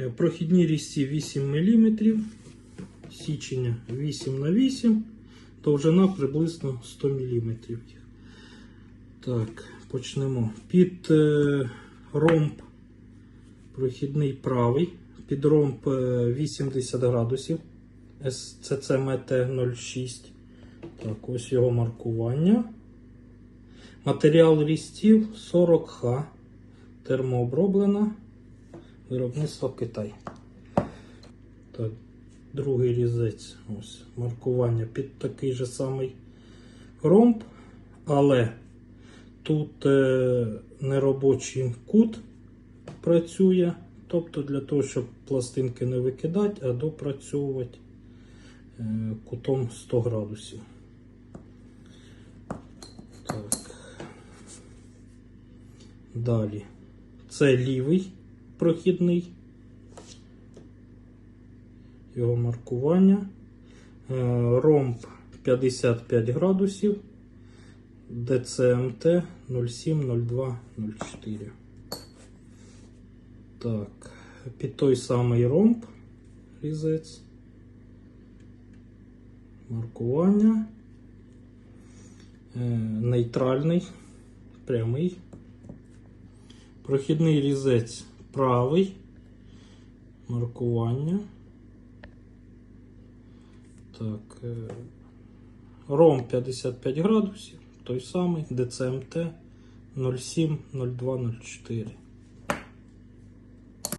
Е, Прохідні різці 8 мм, січення 8 на 8 довжина приблизно 100 мм. Так, почнемо. Під е, ромб прохідний правий, під ромб е, 80 градусів, SCCMT 06. Так, ось його маркування. Матеріал різців 40Х. Термооброблена. Виробництво Китай. Так, другий різець. Ось маркування під такий же самий ромб, але тут е, неробочий кут працює. Тобто для того, щоб пластинки не викидати, а допрацьовувати е, кутом 100 градусів. Так. Далі. Це лівий прохідний. Його маркування. Е, Ромб 55 градусів. ДЦМТ 070204. Так, під той самий ромб різець. Маркування. Е, Нейтральний, прямий. Прохідний різець правий. Маркування. Так. е, Ром 55 градусів. Той самий ДЦМТ 070204.